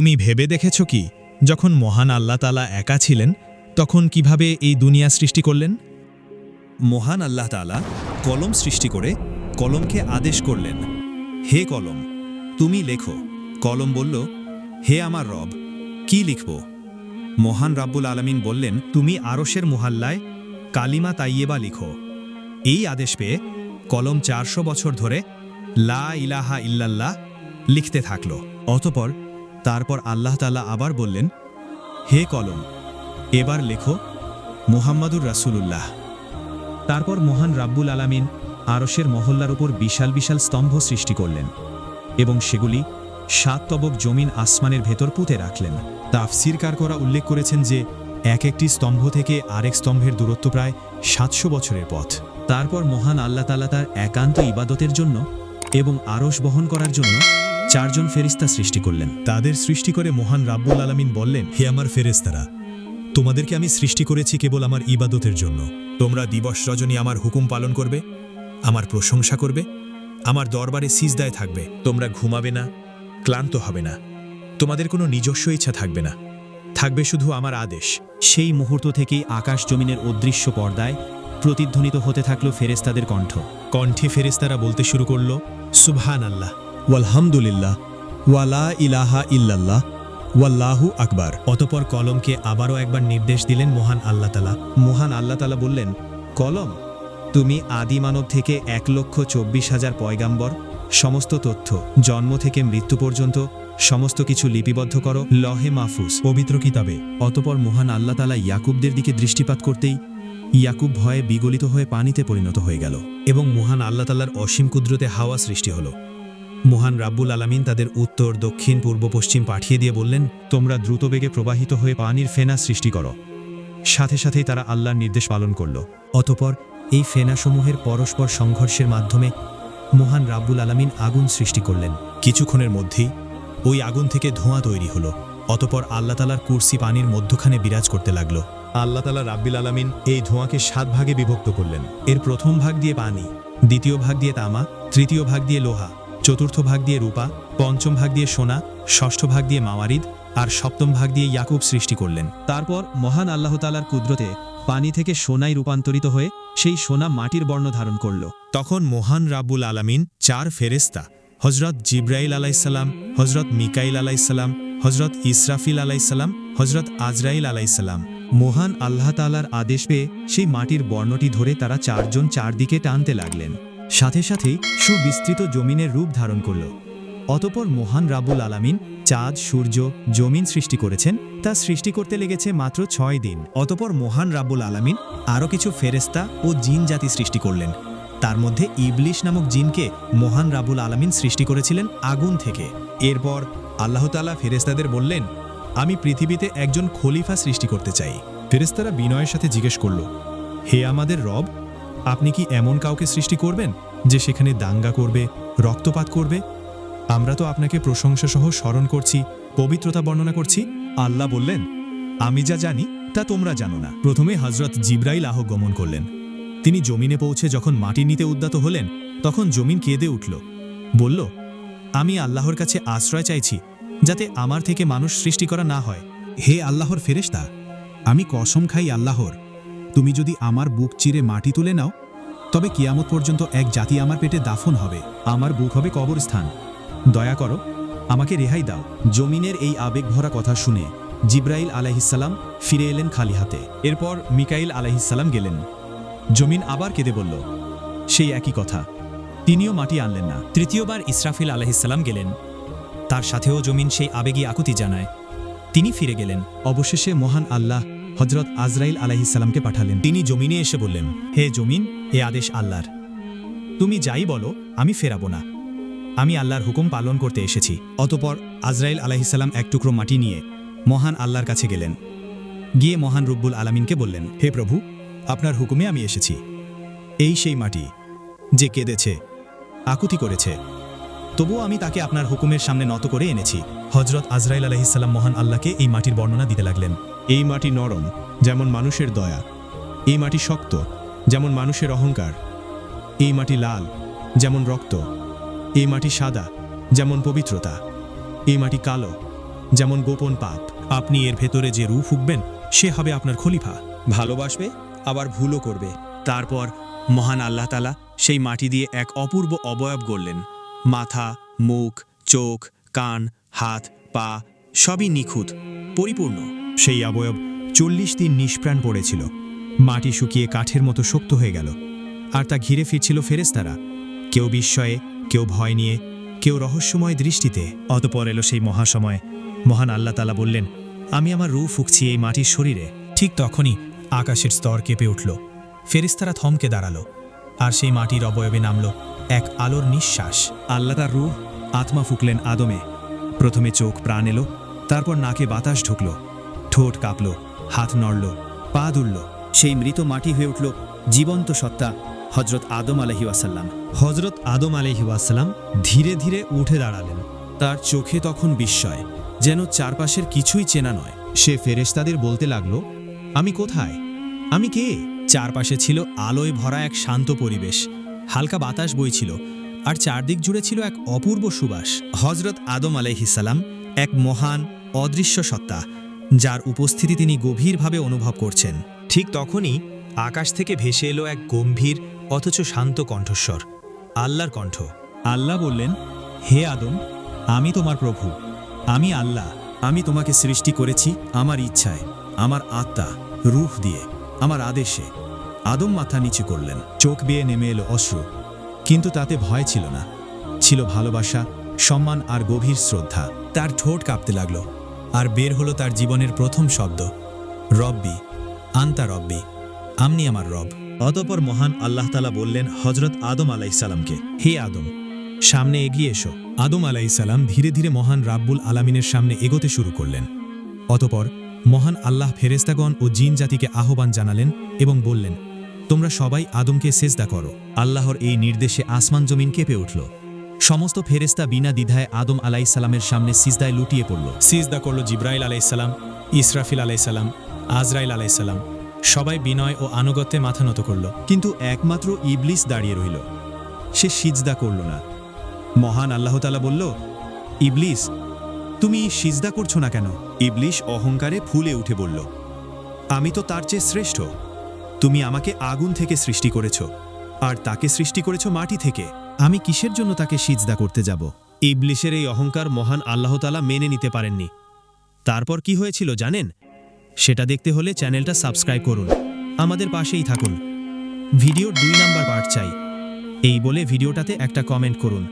তুমি ভেবে দেখেছ কি, যখন মহান আল্লাহ তালা একা ছিলেন, তখন কীভাবে এই দুনিয়া সৃষ্টি করলেন? মহান আল্লাহ তাআলা কলম সৃষ্টি করে কলমকে আদেশ করলেন, হে কলম, তুমি লেখো। কলম বলল, হে আমার রব, কি লিখব? মহান রাব্বুল আলমিন বললেন, তুমি আরশের মুহাল্লায় কালিমা তাইয়েবা লিখো। এই আদেশ পেয়ে কলম চারশো বছর ধরে লা ইলাহা ইল্লাল্লাহ লিখতে থাকল। অতপর তারপর আল্লাহ তাআলা আবার বললেন, হে কলম, এবার লেখো মুহাম্মাদুর রাসূলুল্লাহ। তারপর মহান রাব্বুল আলামিন আরশের মহল্লার উপর বিশাল বিশাল স্তম্ভ সৃষ্টি করলেন এবং সেগুলি সাত তবক জমিন আসমানের ভেতর পুঁতে রাখলেন। তাফসির কারকরা উল্লেখ করেছেন যে, এক একটি স্তম্ভ থেকে আরেক স্তম্ভের দূরত্ব প্রায় সাতশো বছরের পথ। তারপর মহান আল্লাহ তাআলা তার একান্ত ইবাদতের জন্য এবং আরশ বহন করার জন্য চারজন ফেরিস্তা সৃষ্টি করলেন। তাদের সৃষ্টি করে মহান রাব্বুল আলামিন বললেন, হে আমার ফেরেস্তারা তোমাদেরকে আমি সৃষ্টি করেছি কেবল আমার ইবাদতের জন্য। তোমরা দিবস রজনী আমার হুকুম পালন করবে, আমার প্রশংসা করবে, আমার দরবারে সিজদায় থাকবে। তোমরা ঘুমাবে না, ক্লান্ত হবে না। তোমাদের কোনো নিজস্ব ইচ্ছা থাকবে না। থাকবে শুধু আমার আদেশ। সেই মুহূর্ত থেকেই আকাশ জমিনের অদৃশ্য পর্দায় প্রতিধ্বনিত হতে থাকল ফেরেস্তাদের কণ্ঠ। কণ্ঠে ফেরেস্তারা বলতে শুরু করল সুবহান আল্লাহ ওয়ালহামদুলিল্লাহ। ওয়ালা ইলাহা ইল্লাল্লাহ। ওয়াল্লাহু আকবার। অতপর কলমকে আবারও একবার নির্দেশ দিলেন মহান আল্লাহ তালা। মহান আল্লাহ তালা বললেন, কলম, তুমি আদি মানব থেকে এক লক্ষ চব্বিশ হাজার পয়গাম্বর, সমস্ত তথ্য, জন্ম থেকে মৃত্যু পর্যন্ত, সমস্ত কিছু লিপিবদ্ধ করো, লহে মাহফুজ, পবিত্র কিতাবে। অতপর মহান আল্লাহ তালা ইয়াকুবদের দিকে দৃষ্টিপাত করতেই ইয়াকুব ভয়ে বিগলিত হয়ে পানিতে পরিণত হয়ে গেল এবং মহান আল্লাহ তালার অসীম কুদরতে হাওয়া সৃষ্টি হল। মহান রাব্বুল আলামিন তাদের উত্তর, দক্ষিণ, পূর্ব, পশ্চিম পাঠিয়ে দিয়ে বললেন, তোমরা দ্রুত বেগে প্রবাহিত হয়ে পানির ফেনা সৃষ্টি করো। সাথে সাথেই তারা আল্লাহর নির্দেশ পালন করল। অতপর এই ফেনাসমূহের পরস্পর সংঘর্ষের মাধ্যমে মহান রাব্বুল আলামিন আগুন সৃষ্টি করলেন। কিছুক্ষণের মধ্যেই ওই আগুন থেকে ধোঁয়া তৈরি হলো। অতপর আল্লাহ তালার কুরসি পানির মধ্যখানে বিরাজ করতে লাগল। আল্লাহ তালা রাব্বিল আলামিন এই ধোঁয়াকে সাত ভাগে বিভক্ত করলেন। এর প্রথম ভাগ দিয়ে পানি, দ্বিতীয় ভাগ দিয়ে তামা, তৃতীয় ভাগ দিয়ে লোহা চতুর্থ ভাগ দিয়ে রূপা, পঞ্চম ভাগ দিয়ে সোনা, ষষ্ঠ ভাগ দিয়ে মাওয়ারিদ আর সপ্তম ভাগ দিয়ে ইয়াকুব সৃষ্টি করলেন। তারপর মহান আল্লাহ তালার কুদরতে পানি থেকে সোনায় রূপান্তরিত হয়ে সেই সোনা মাটির বর্ণ ধারণ করল। তখন মহান রাবুল আলামিন চার ফেরেস্তা হজরত জিব্রাইল আলাইসাল্লাম হজরত মিকাইল আলাইসাল্লাম হজরত ইসরাফিল আলাইসাল্লাম হজরত আজরাইল আলাইসাল্লাম মহান আল্লাহ তালার আদেশ পেয়ে সেই মাটির বর্ণটি ধরে তারা চারজন চারদিকে টানতে লাগলেন। সাথে সাথেই সুবিস্তৃত জমিনের রূপ ধারণ করল। অতপর মহান রাবুল আলামিন চাঁদ, সূর্য, জমিন সৃষ্টি করেছেন। তা সৃষ্টি করতে লেগেছে মাত্র ছয় দিন। অতপর মহান রাবুল আলামিন আরও কিছু ফেরেস্তা ও জিন জাতি সৃষ্টি করলেন। তার মধ্যে ইবলিশ নামক জিনকে মহান রাবুল আলামিন সৃষ্টি করেছিলেন আগুন থেকে। এরপর আল্লাহ তাআলা ফেরেস্তাদের বললেন, আমি পৃথিবীতে একজন খলিফা সৃষ্টি করতে চাই। ফেরেস্তারা বিনয়ের সাথে জিজ্ঞেস করল, হে আমাদের রব আপনি কি এমন কাউকে সৃষ্টি করবেন যে সেখানে দাঙ্গা করবে, রক্তপাত করবে? আমরা তো আপনাকে প্রশংসা সহ স্মরণ করছি, পবিত্রতা বর্ণনা করছি। আল্লাহ বললেন, আমি যা জানি, তা তোমরা জানো না। প্রথমে হজরত জিব্রাইল গমন করলেন। তিনি জমিনে পৌঁছে যখন মাটি নিতে উদ্যত হলেন, তখন জমিন কেঁদে উঠল। বলল, আমি আল্লাহর কাছে আশ্রয় চাইছি, যাতে আমার থেকে মানুষ সৃষ্টি করা না হয়। হে আল্লাহর ফেরেশতা, আমি কসম খাই আল্লাহর। তুমি যদি আমার বুক চিরে মাটি তুলে নাও, তবে কিয়ামত পর্যন্ত এক জাতি আমার পেটে দাফন হবে। আমার বুক হবে কবরস্থান। দয়া করো, আমাকে রেহাই দাও। জমিনের এই আবেগ ভরা কথা শুনে জিব্রাইল আলাইহিসাল্লাম ফিরে এলেন খালি হাতে। এরপর মিকাইল আলাইহিসাল্লাম গেলেন। জমিন আবার কেঁদে বলল, সেই একই কথা। তিনিও মাটি আনলেন না। তৃতীয়বার ইসরাফিল আলহিসাল্লাম গেলেন। তার সাথেও জমিন সেই আবেগী আকুতি জানায়। তিনি ফিরে গেলেন। অবশেষে মহান আল্লাহ হজরত আজরাইল আলাইহিসাল্লামকে পাঠালেন। তিনি জমিনে এসে বললেন, হে জমিন, এ আদেশ আল্লাহর। তুমি যাই বলো, আমি ফেরাবো না। আমি আল্লাহর হুকুম পালন করতে এসেছি। অতপর আজরাইল আলাইহিসাল্লাম এক টুকরো মাটি নিয়ে মহান আল্লাহর কাছে গেলেন। গিয়ে মহান রব্বুল আলামিনকে বললেন, হে প্রভু, আপনার হুকুমে আমি এসেছি। এই সেই মাটি যে কেঁদেছে, আকুতি করেছে। তবুও আমি তাকে আপনার হুকুমের সামনে নত করে এনেছি। হজরত আজরাইল আলহিসাল্লাম মহান আল্লাহকে এই মাটির বর্ণনা দিতে লাগলেন। এই মাটি নরম, যেমন মানুষের দয়া। এই মাটি শক্ত, যেমন মানুষের অহংকার। এই মাটি লাল, যেমন রক্ত। এই মাটি সাদা, যেমন পবিত্রতা। এই মাটি কালো, যেমন গোপন পাপ। আপনি এর ভেতরে যে রু ফুঁকবেন, সে হবে আপনার খলিফা। ভালোবাসবে, আবার ভুলও করবে। তারপর মহান আল্লাহ তালা সেই মাটি দিয়ে এক অপূর্ব অবয়ব গড়লেন। মাথা, মুখ, চোখ, কান, হাত, পা, সবই নিখুঁত, পরিপূর্ণ। সেই অবয়ব চল্লিশ দিন নিষ্প্রাণ পড়েছিল। মাটি শুকিয়ে কাঠের মতো শক্ত হয়ে গেল। আর তা ঘিরে ফিরছিল ফেরেস্তারা কেউ বিস্ময়ে, কেউ ভয় নিয়ে, কেউ রহস্যময় দৃষ্টিতে। অতপর এলো সেই মহাসময়। মহান আল্লাহ তালা বললেন, আমি আমার রু ফুকছি এই মাটির শরীরে। ঠিক তখনই আকাশের স্তর কেঁপে উঠল। ফেরেস্তারা থমকে দাঁড়াল। আর সেই মাটির অবয়বে নামল এক আলোর নিঃশ্বাস। আল্লাহ তার রূহ, আত্মা ফুকলেন আদমে। প্রথমে চোখ প্রাণ এলো, তারপর নাকে বাতাস ঢুকল। ঠোঁট কাঁপল, হাত নড়ল, পা দুলল। সেই মৃত মাটি হয়ে উঠল জীবন্ত সত্তা হজরত আদম আলহি ওয়াসাল্লাম। হজরত আদম আলহিউসালাম ধীরে ধীরে উঠে দাঁড়ালেন। তার চোখে তখন বিস্ময়, যেন চারপাশের কিছুই চেনা নয়। সে ফেরেশতাদের বলতে লাগল, আমি কোথায়? আমি কে? চারপাশে ছিল আলোয় ভরা এক শান্ত পরিবেশ। হালকা বাতাস বইছিল আর চারদিক জুড়ে ছিল এক অপূর্ব সুবাস। হজরত আদম আলাইহিসাল্লাম এক মহান, অদৃশ্য সত্তা, যার উপস্থিতি তিনি গভীরভাবে অনুভব করছেন। ঠিক তখনই আকাশ থেকে ভেসে এলো এক গম্ভীর, অথচ শান্ত কণ্ঠস্বর, আল্লাহর কণ্ঠ। আল্লাহ বললেন, হে আদম, আমি তোমার প্রভু। আমি আল্লাহ। আমি তোমাকে সৃষ্টি করেছি আমার ইচ্ছায়, আমার আত্মা, রূহ দিয়ে, আমার আদেশে। আদম মাথা নিচু করলেন। চোখ বেয়ে নেমে এলো অশ্রু। কিন্তু তাতে ভয় ছিল না। ছিল ভালোবাসা, সম্মান আর গভীর শ্রদ্ধা। তার ঠোঁট কাঁপতে লাগল। আর বের হলো তার জীবনের প্রথম শব্দ। রব্বি, আন্তা রব্বি, আমনি আমার রব। অতপর মহান আল্লাহ তালা বললেন হজরত আদম আলাইসালামকে হে আদম, সামনে এগিয়ে এসো। আদম আলাইসালাম ধীরে ধীরে মহান রাব্বুল আলামিনের সামনে এগোতে শুরু করলেন। অতপর মহান আল্লাহ ফেরেস্তাগণ ও জিন জাতিকে আহ্বান জানালেন এবং বললেন তোমরা সবাই আদমকে সেজদা করো। আল্লাহর এই নির্দেশে আসমান জমিন কেঁপে উঠল। সমস্ত ফেরেস্তা বিনা দ্বিধায় আদম আলাইসালামের সামনে সিজদায় লুটিয়ে পড়ল। সিজদা করল জিব্রাইল আলাইসালাম ইসরাফিল আলাইসালাম আজরাইল আলাইসালাম সবাই বিনয় ও আনুগত্যে মাথা নত করল। কিন্তু একমাত্র ইবলিস দাঁড়িয়ে রইল। সে সিজদা করল না। মহান আল্লাহতালা বলল, ইবলিস, তুমি সিজদা করছ না কেন? ইবলিশ অহংকারে ফুলে উঠে বলল, আমি তো তার চেয়ে শ্রেষ্ঠ। তুমি আমাকে আগুন থেকে সৃষ্টি করেছ, আর তাকে সৃষ্টি করেছ মাটি থেকে। আমি কিসের জন্য তাকে সিজদা করতে যাব? ইবলিশের এই অহংকার মহান আল্লাহতালা মেনে নিতে পারেননি। তারপর কি হয়েছিল জানেন? সেটা দেখতে হলে চ্যানেলটা সাবস্ক্রাইব করুন। আমাদের পাশেই থাকুন। ভিডিওর দুই নাম্বার পার্ট চাই। এই বলে ভিডিওটাতে একটা কমেন্ট করুন।